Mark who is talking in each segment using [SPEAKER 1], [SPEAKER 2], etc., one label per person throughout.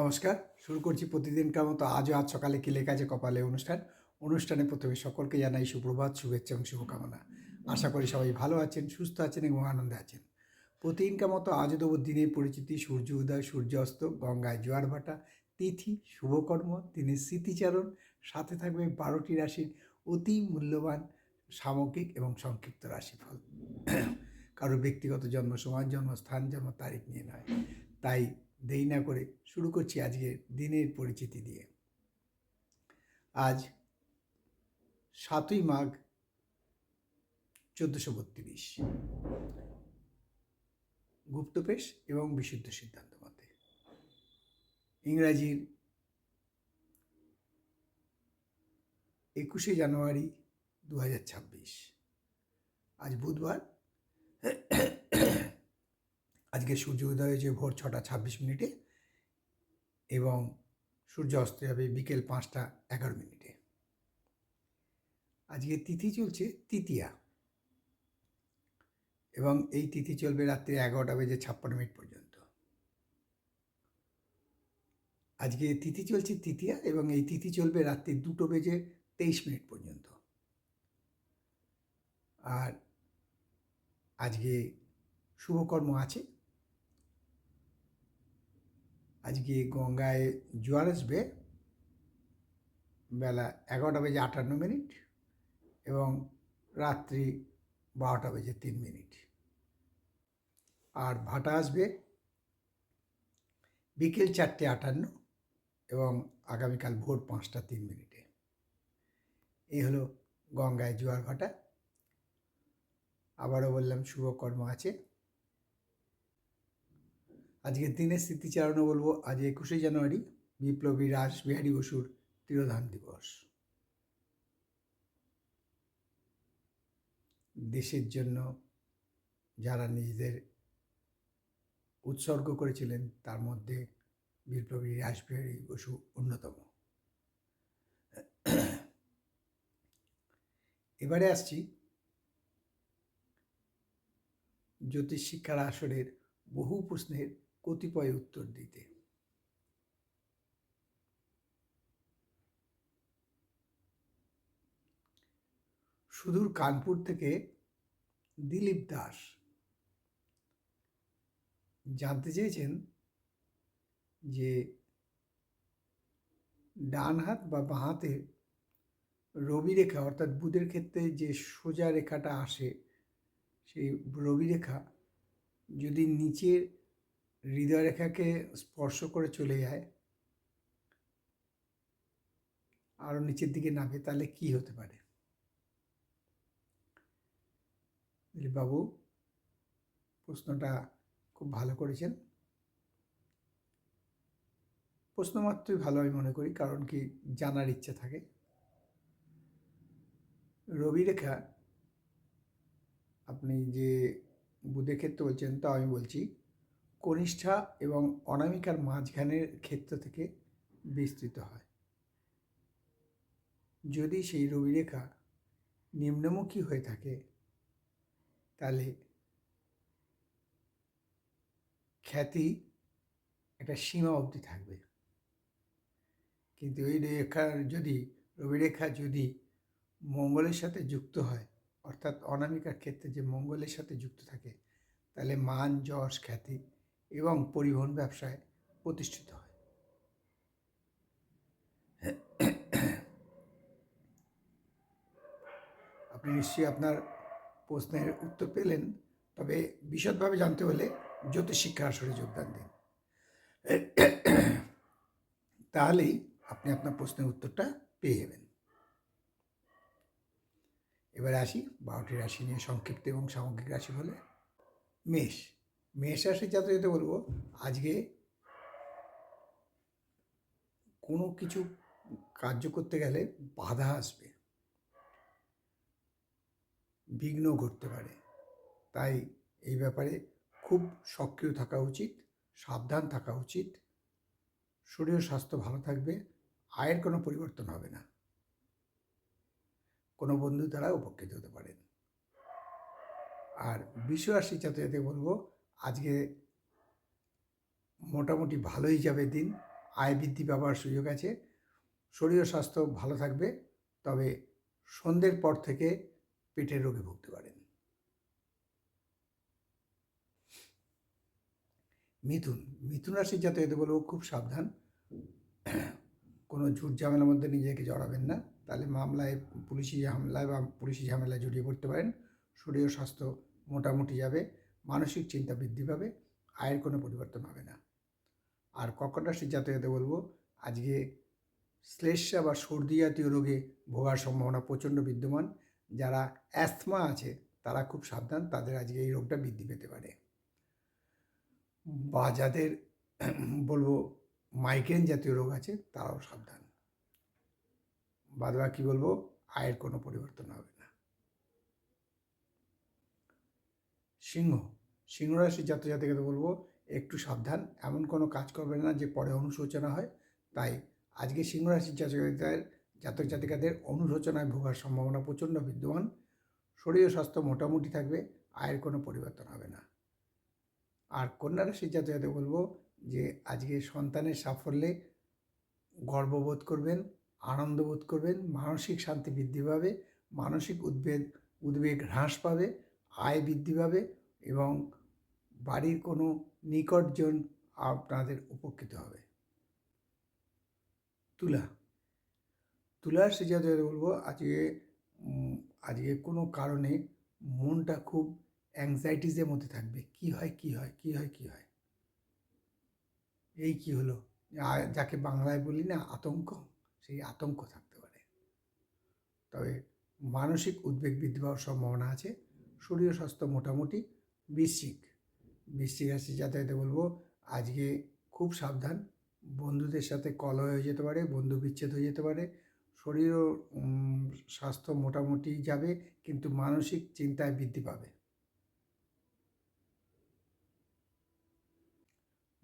[SPEAKER 1] নমস্কার, শুরু করছি প্রতিদিনকার মতো আজও আজ সকালে কি লেখা আছে কপালে অনুষ্ঠান। অনুষ্ঠানে প্রথমে সকলকে জানাই সুপ্রভাত, শুভেচ্ছা এবং শুভকামনা। আশা করি সবাই ভালো আছেন, সুস্থ আছেন এবং আনন্দে আছেন। প্রতিদিনকার মতো আজও দেবো দিনের পরিচিতি, সূর্য উদয় সূর্য অস্ত গঙ্গায় জোয়ার ভাটা, তিথি, শুভকর্ম, দিনের স্মৃতিচারণ। সাথে থাকবে বারোটি রাশির অতি মূল্যবান সামগ্রিক এবং সংক্ষিপ্ত রাশিফল। কারও ব্যক্তিগত জন্ম সময়, জন্মস্থান জন্ম তারিখ নিয়ে নয়। তাই দেরি না করে শুরু করছি আজকের দিনের পরিচিতি দিয়ে। আজ সাতই মাঘ চোদ্দোশো বত্রিশ। গুপ্তপেশ এবং বিশুদ্ধ সিদ্ধান্ত মতে। ইংরাজির একুশে জানুয়ারি দু হাজার ছাব্বিশ। আজ বুধবার। আজকে সূর্য উদয় হয়েছে ভোর ছটা ছাব্বিশ মিনিটে এবং সূর্য অস্ত যাবে বিকেল পাঁচটা এগারো মিনিটে। আজকে তিথি চলছে তৃতীয়া। এবং এই তিথি চলবে রাত্রি এগারোটা বেজে ছাপ্পান্ন মিনিট পর্যন্ত। আজকে তিথি চলছে তৃতীয়া এবং এই তিথি চলবে রাত্রি দুটো বেজে তেইশ মিনিট পর্যন্ত। আর আজকে শুভকর্ম আছে। আজকে গঙ্গায় জোয়ার আসবে বেলা এগারোটা বেজে আটান্ন মিনিট এবং রাত্রি বারোটা বেজে তিন মিনিট। আর ভাটা আসবে বিকেল চারটে আটান্ন এবং আগামীকাল ভোর পাঁচটা তিন মিনিটে। এই হলো গঙ্গায় জোয়ার ভাটা। আবারও বললাম শুভকর্ম আছে। আজকের দিনের স্মৃতিচারণও বলব, আজ একুশে জানুয়ারি, বিপ্লবী রাস বিহারী বসুর তিরোধান দিবস। দেশের জন্য যারা নিজেদের উৎসর্গ করেছিলেন, তার মধ্যে বিপ্লবী রাসবিহারী বসু অন্যতম। এবারে আসছি জ্যোতিষ শিক্ষার আসরের বহু প্রশ্নের কতিপয় উত্তর দিতে। সুদূর কানপুর থেকে দিলীপ দাস। জানতে চেয়েছেন যে ডান হাত বা বাঁ হাতে রবি রেখা, অর্থাৎ বুধের ক্ষেত্রে যে সোজা রেখাটা আসে, সেই রবি রেখা যদি নিচের হৃদয় রেখাকে স্পর্শ করে চলে যায়। আরও নিচের দিকে নামে তাহলে কি হতে পারে? বাবু প্রশ্নটা খুব ভালো করেছেন। প্রশ্ন মাত্রই ভালো আমি মনে করি, কারণ কি জানার ইচ্ছা থাকে। রবি রেখা আপনি যে বুধের ক্ষেত্রে বলছেন তা আমি বলছি। কনিষ্ঠা এবং অনামিকার মাঝখানের ক্ষেত্র থেকে বিস্তৃত হয়। যদি সেই রবিরেখা নিম্নমুখী হয়ে থাকে, তাহলে খ্যাতি একটা সীমা অবধি থাকবে। কিন্তু এই রেখার যদি রবিরেখা যদি মঙ্গলের সাথে যুক্ত হয়, অর্থাৎ অনামিকার ক্ষেত্রে যে মঙ্গলের সাথে যুক্ত থাকে, তাহলে মান, যশ, খ্যাতি এবং পরিবহন ব্যবসায় প্রতিষ্ঠিত হয়। আপনি নিশ্চয়ই আপনার প্রশ্নের উত্তর পেলেন, তবে বিশদভাবে জানতে হলে জ্যোতিষ শিক্ষা আসরে যোগদান দিন। তাহলেই আপনি আপনার প্রশ্নের উত্তরটা পেয়ে যাবেন। এবারে আসি বারোটি রাশি নিয়ে সংক্ষিপ্ত এবং সামগ্রিক রাশি বলে মেষ। মেষ রাশি যাতে যেতে বলব, আজকে কোনো কিছু কার্য করতে গেলে বাধা আসবে। বিঘ্ন ঘটতে পারে। তাই এই ব্যাপারে খুব সক্রিয় থাকা উচিত, সাবধান থাকা উচিত। শরীর স্বাস্থ্য ভালো থাকবে, আয়ের কোনো পরিবর্তন হবে না। কোনো বন্ধু দ্বারা উপকৃত হতে পারেন। আর বিশ্বরাশি যাতে বলব আজকে মোটামুটি ভালোই যাবে দিন। আয় বৃদ্ধি পাওয়ার সুযোগ আছে। শরীর স্বাস্থ্য ভালো থাকবে, তবে সন্ধ্যের পর থেকে পেটের রোগে ভুগতে পারেন। মিথুন মিথুন রাশির জাতকদের বলব খুব সাবধান। কোনো ঝুট ঝামেলার মধ্যে নিজেকে জড়াবেন না। তাহলে মামলায় পুলিশি হামলায় বা পুলিশি ঝামেলায় জড়িয়ে পড়তে পারেন। শরীর স্বাস্থ্য মোটামুটি যাবে। মানসিক চিন্তা বৃদ্ধি পাবে, আয়ের কোনো পরিবর্তন হবে না। আর কর্কট রাশির জাতকদের বলব, আজকে শ্লেষ্মা বা সর্দি জাতীয় রোগে ভোগার সম্ভাবনা প্রচণ্ড বিদ্যমান। যারা অ্যাস্থমা আছে, তারা খুব সাবধান, তাদের আজকে এই রোগটা বৃদ্ধি পেতে পারে। বা যাদের বলব মাইগ্রেন জাতীয় রোগ আছে, তারাও সাবধান। বাদ বাকি বলব, আয়ের কোনো পরিবর্তন হবে না। সিংহ সিংহ রাশির জাতক জাতিকাদের বলব, একটু সাবধান। এমন কোনো কাজ করবেন না যে পরে অনুশোচনা হয়। তাই আজকে সিংহ রাশির জাতক জাতিকাদের জাতক জাতিকাদের অনুশোচনায় ভোগার সম্ভাবনা প্রচণ্ড বিদ্যমান। শরীর স্বাস্থ্য মোটামুটি থাকবে, আয়ের কোনো পরিবর্তন হবে না। আর কন্যা রাশির জাতক বলব যে, আজকে সন্তানের সাফল্যে গর্ববোধ করবেন আনন্দ বোধ করবেন, মানসিক শান্তি বৃদ্ধি পাবে, মানসিক উদ্বেগ উদ্বেগ হ্রাস পাবে, আয় বৃদ্ধি পাবে এবং বাড়ির কোনো নিকটজন আপনাদের উপকৃত হবে। তুলা, তুলার সে যাদের বলব, আজকে আজকে কোনো কারণে মনটা খুব অ্যাংজাইটিসের মধ্যে থাকবে। কি হয় কি হয় কি হয় কি হয়? এই কি হলো? যাকে বাংলায় বলি না, আতঙ্ক, সেই আতঙ্ক থাকতে পারে। তবে মানসিক উদ্বেগ বৃদ্ধি পাওয়ার সম্ভাবনা আছে। শরীর স্বাস্থ্য মোটামুটি বৃশ্চিক। বৃশ্চিক রাশি যাতায়াতে বলব, আজকে খুব সাবধান। বন্ধুদের সাথে কলহ হয়ে যেতে পারে, বন্ধু বিচ্ছেদ হয়ে যেতে পারে। শরীরও স্বাস্থ্য মোটামুটি যাবে, কিন্তু মানসিক চিন্তায় বৃদ্ধি পাবে।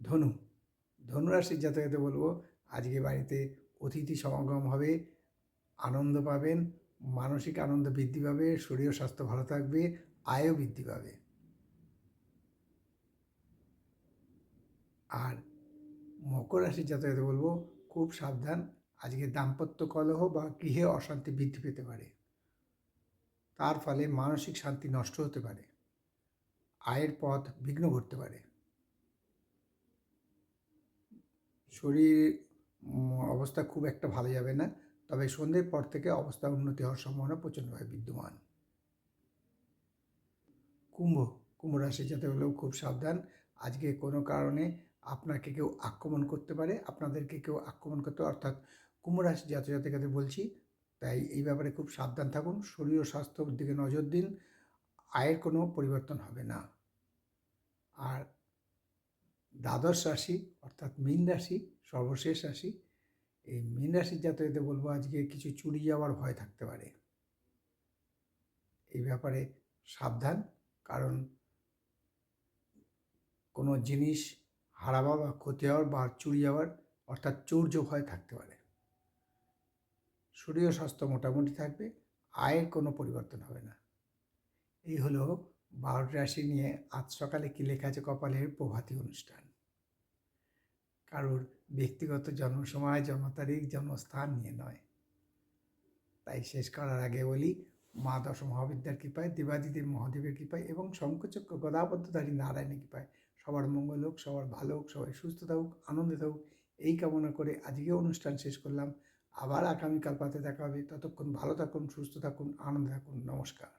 [SPEAKER 1] ধনু ধনুরাশির জাতকতে বলব, আজকে বাড়িতে অতিথি সমাগম হবে, আনন্দ পাবেন, মানসিক আনন্দ বৃদ্ধি পাবে, শরীর স্বাস্থ্য ভালো থাকবে, আয়ও বৃদ্ধি পাবে। আর মকর রাশির জাতকতে বলব, খুব সাবধান। আজকে দাম্পত্য কলহ বা গৃহে অশান্তি বৃদ্ধি পেতে পারে। তার ফলে মানসিক শান্তি নষ্ট হতে পারে। আয়ের পথ বিঘ্ন ঘটতে পারে। শরীর অবস্থা খুব একটা ভালো যাবে না। তবে সন্ধ্যের পর থেকে অবস্থা উন্নতি হওয়ার সম্ভাবনা প্রচণ্ডভাবে বিদ্যমান। কুম্ভ কুম্ভ রাশি যাতে হলেও খুব সাবধান। আজকে কোনো কারণে আপনাকে কেউ আক্রমণ করতে পারে, আপনাদেরকে কেউ আক্রমণ করতে অর্থাৎ কুম্ভ রাশি জাতক জাতিকাদের বলছি, তাই এই ব্যাপারে খুব সাবধান থাকুন। শরীর ও স্বাস্থ্যর দিকে নজর দিন, আয়ের কোনো পরিবর্তন হবে না। আর দ্বাদশ রাশি, অর্থাৎ মীন রাশি, সর্বশেষ রাশি, এই মীন রাশির জাতকদের বলব আজকে কিছু চুরি যাওয়ার ভয় থাকতে পারে। এই ব্যাপারে সাবধান, কারণ কোনো জিনিস হারাবা বা ক্ষতি হওয়ার বা চুরি যাওয়ার অর্থাৎ চৌর্য ভয় থাকতে পারে। শরীর স্বাস্থ্য মোটামুটি থাকবে, আয়ের কোনো পরিবর্তন হবে না। এই হলো বারোটি রাশি নিয়ে আজ সকালে কী লেখা আছে কপালের প্রভাতী অনুষ্ঠান। কারোর ব্যক্তিগত জন্ম সময় জন্ম তারিখ জন্মস্থান নিয়ে নয়। তাই শেষ করার আগে বলি, মা দশ মহাবিদ্যার কৃপায় দেবাদিদেব মহাদেবের কৃপায় এবং শঙ্কচক্র গদাবদ্ধধারী নারায়ণের কৃপায় সবার মঙ্গল হোক, সবার ভালো হোক, সবাই সুস্থ থাকুক, আনন্দে থাকুক, এই কামনা করে আজকে অনুষ্ঠান শেষ করলাম। আবার আগামীকাল পাতে দেখা হবে। ততক্ষণ ভালো থাকুন, সুস্থ থাকুন, আনন্দে থাকুন। নমস্কার।